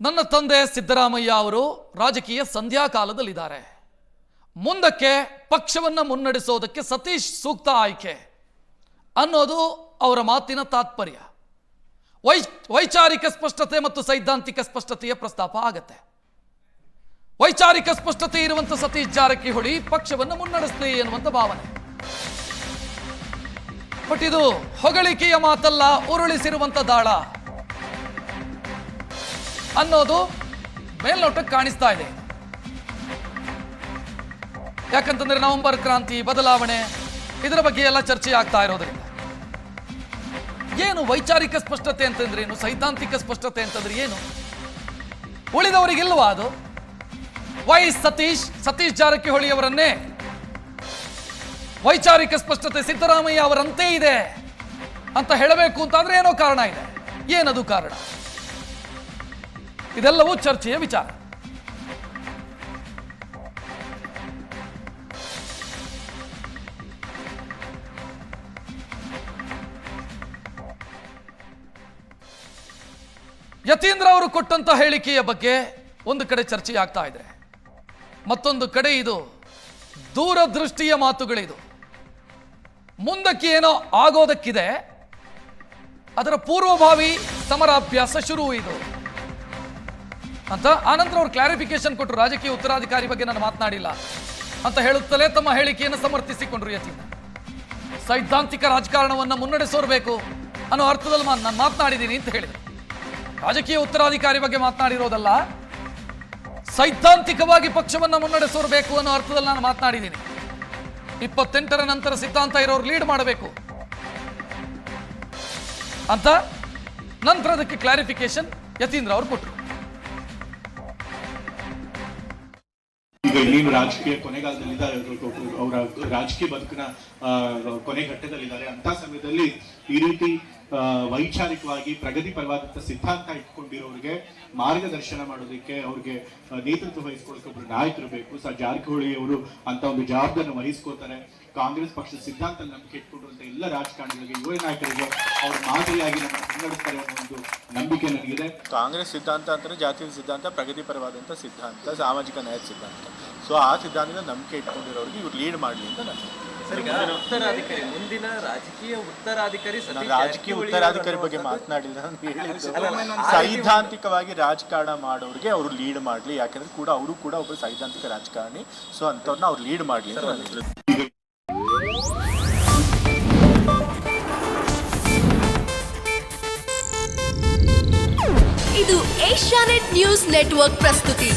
ನನ್ನ ತಂದೆ ಸಿದ್ದರಾಮಯ್ಯ ಅವರು ರಾಜಕೀಯ ಸಂಧ್ಯಾಕಾಲದಲ್ಲಿದ್ದಾರೆ. ಮುಂದಕ್ಕೆ ಪಕ್ಷವನ್ನು ಮುನ್ನಡೆಸೋದಕ್ಕೆ ಸತೀಶ್ ಸೂಕ್ತ ಆಯ್ಕೆ ಅನ್ನೋದು ಅವರ ಮಾತಿನ ತಾತ್ಪರ್ಯ. ವೈ, ವೈಚಾರಿಕ ಸ್ಪಷ್ಟತೆ ಮತ್ತು ಸೈದ್ಧಾಂತಿಕ ಸ್ಪಷ್ಟತೆಯ ಪ್ರಸ್ತಾಪ ಆಗತ್ತೆ. ವೈಚಾರಿಕ ಸ್ಪಷ್ಟತೆ ಇರುವಂತ ಸತೀಶ್ ಜಾರಕಿಹೊಳಿ ಪಕ್ಷವನ್ನು ಮುನ್ನಡೆಸಲಿ ಎನ್ನುವಂಥ ಭಾವನೆ. ಬಟ್ ಇದು ಹೊಗಳಿಕೆಯ ಮಾತಲ್ಲ ಉರುಳಿಸಿರುವಂಥ ದಾಳ. ಅನ್ನೋದು ಮೇಲ್ನೋಟಕ್ಕೆ ಕಾಣಿಸ್ತಾ ಇದೆ. ಯಾಕಂತಂದ್ರೆ ನವೆಂಬರ್ ಕ್ರಾಂತಿ, ಬದಲಾವಣೆ, ಇದರ ಬಗ್ಗೆ ಎಲ್ಲ ಚರ್ಚೆ ಆಗ್ತಾ ಇರೋದ್ರಿಂದ. ಏನು ವೈಚಾರಿಕ ಸ್ಪಷ್ಟತೆ ಅಂತಂದ್ರೆ ಏನು? ಸೈದ್ಧಾಂತಿಕ ಸ್ಪಷ್ಟತೆ ಅಂತಂದ್ರೆ ಏನು? ಉಳಿದವರಿಗಿಲ್ವಾ ಅದು? ವೈ ಸತೀಶ್ ಸತೀಶ್ ಜಾರಕಿಹೊಳಿ ಅವರನ್ನೇ ವೈಚಾರಿಕ ಸ್ಪಷ್ಟತೆ ಸಿದ್ದರಾಮಯ್ಯ ಅವರಂತೆ ಇದೆ ಅಂತ ಹೇಳಬೇಕು ಅಂತಂದ್ರೆ ಏನೋ ಕಾರಣ ಇದೆ. ಏನದು ಕಾರಣ? ಇದೆಲ್ಲವೂ ಚರ್ಚೆಯ ವಿಚಾರ. ಯತೀಂದ್ರ ಅವರು ಕೊಟ್ಟಂತ ಹೇಳಿಕೆಯ ಬಗ್ಗೆ ಒಂದು ಕಡೆ ಚರ್ಚೆ ಆಗ್ತಾ ಇದೆ. ಮತ್ತೊಂದು ಕಡೆ ಇದು ದೂರದೃಷ್ಟಿಯ ಮಾತುಗಳಿದು. ಮುಂದಕ್ಕೆ ಏನೋ ಆಗೋದಕ್ಕಿದೆ. ಅದರ ಪೂರ್ವಭಾವಿ ಸಮರಾಭ್ಯಾಸ ಶುರು ಇದು ಅಂತ. ಆನಂತರ ಅವರು ಕ್ಲಾರಿಫಿಕೇಶನ್ ಕೊಟ್ಟರು ರಾಜಕೀಯ ಉತ್ತರಾಧಿಕಾರಿ ಬಗ್ಗೆ ನಾನು ಮಾತನಾಡಿಲ್ಲ ಅಂತ ಹೇಳುತ್ತಲೇ ತಮ್ಮ ಹೇಳಿಕೆಯನ್ನು ಸಮರ್ಥಿಸಿಕೊಂಡ್ರು ಯತೀಂದ್ರ ಸೈದ್ಧಾಂತಿಕ ರಾಜಕಾರಣವನ್ನು ಮುನ್ನಡೆಸೋರ್ಬೇಕು ಅನ್ನೋ ಅರ್ಥದಲ್ಲಿ ನಾನು ಮಾತನಾಡಿದ್ದೀನಿ ಅಂತ ಹೇಳಿ ರಾಜಕೀಯ ಉತ್ತರಾಧಿಕಾರಿ ಬಗ್ಗೆ ಮಾತನಾಡಿರೋದಲ್ಲ, ಸೈದ್ಧಾಂತಿಕವಾಗಿ ಪಕ್ಷವನ್ನು ಮುನ್ನಡೆಸೋರ್ಬೇಕು ಅನ್ನೋ ಅರ್ಥದಲ್ಲಿ ನಾನು ಮಾತನಾಡಿದ್ದೀನಿ ಇಪ್ಪತ್ತೆಂಟರ ನಂತರ ಸಿದ್ಧಾಂತ ಇರೋರು ಲೀಡ್ ಮಾಡಬೇಕು ಅಂತ ನಂತರ ಅದಕ್ಕೆ ಕ್ಲಾರಿಫಿಕೇಶನ್ ಯತೀಂದ್ರ ಅವರು ಕೊಟ್ಟರು ಇನ್ನೇನು ರಾಜಕೀಯ ಕೊನೆಗಾಲದಲ್ಲಿದ್ದಾರೆ ಅವರ ರಾಜಕೀಯ ಬದುಕಿನ ಕೊನೆ ಘಟ್ಟದಲ್ಲಿದ್ದಾರೆ. ಅಂತ ಸಮಯದಲ್ಲಿ ಈ ರೀತಿ ವೈಚಾರಿಕವಾಗಿ ಪ್ರಗತಿ ಪರವಾದಂತ ಸಿದ್ಧಾಂತ ಇಟ್ಕೊಂಡಿರೋರಿಗೆ ಮಾರ್ಗದರ್ಶನ ಮಾಡೋದಕ್ಕೆ ಅವ್ರಿಗೆ ನೇತೃತ್ವ ವಹಿಸ್ಕೊಳ್ಳೋಕೆ ಒಬ್ರು ನಾಯಕರು ಬೇಕು. ಸರ್ ಜಾರಕಿಹೊಳಿ ಅವರು ಅಂತ ಒಂದು ಜವಾಬ್ದಾರಿನ ವಹಿಸ್ಕೋತಾರೆ ಕಾಂಗ್ರೆಸ್ ಪಕ್ಷದ ಸಿದ್ಧಾಂತ ನಂಬಿಕೆ ಇಟ್ಕೊಂಡಿರುವಂತ ಎಲ್ಲ ರಾಜಕಾರಣಿಗಳಿಗೆ, ಯುವ ನಾಯಕರಿಗೆ ಅವ್ರ ಮಾದರಿಯಾಗಿ ನಮ್ಮ ಮುನ್ನಡೆಸ್ತಾರೆ ಅನ್ನೋ ಒಂದು ನಂಬಿಕೆ ನನಗಿದೆ. ಕಾಂಗ್ರೆಸ್ ಸಿದ್ಧಾಂತ ಅಂತಂದ್ರೆ ಜಾತಿ ಸಿದ್ಧಾಂತ ಪ್ರಗತಿಪರವಾದಂಥ ಸಿದ್ಧಾಂತ, ಸಾಮಾಜಿಕ ನ್ಯಾಯ ಸಿದ್ಧಾಂತ. ಸೊ ಆ ಸಿದ್ಧಾಂತದ ನಂಬಿಕೆ ಇಟ್ಕೊಂಡಿರೋರಿಗೆ ಇವ್ರು ಲೀಡ್ ಮಾಡಲಿ ಅಂತ ನಾನು ಉತ್ತರಾಧಿಕಾರಿ ಮುಂದಿನ ರಾಜಕೀಯ ಉತ್ತರಾಧಿಕಾರಿ ರಾಜಕೀಯ ಉತ್ತರಾಧಿಕಾರಿ ಬಗ್ಗೆ ಮಾತನಾಡಿಲ್ಲ ಸೈದ್ಧಾಂತಿಕವಾಗಿ ರಾಜಕಾರಣ ಮಾಡೋರಿಗೆ ಅವರು ಲೀಡ್ ಮಾಡ್ಲಿ ಯಾಕಂದ್ರೆ ಕೂಡ ಅವರು ಕೂಡ ಒಬ್ಬರು ಸೈದ್ಧಾಂತಿಕ ರಾಜಕಾರಣಿ ಸೊ ಅಂತವ್ರನ್ನ ಅವ್ರು ಲೀಡ್ ಮಾಡ್ಲಿ ಅಂತ ಇದು ಏಷ್ಯಾನೆಟ್ ನ್ಯೂಸ್ ನೆಟ್ವರ್ಕ್ ಪ್ರಸ್ತುತಿ.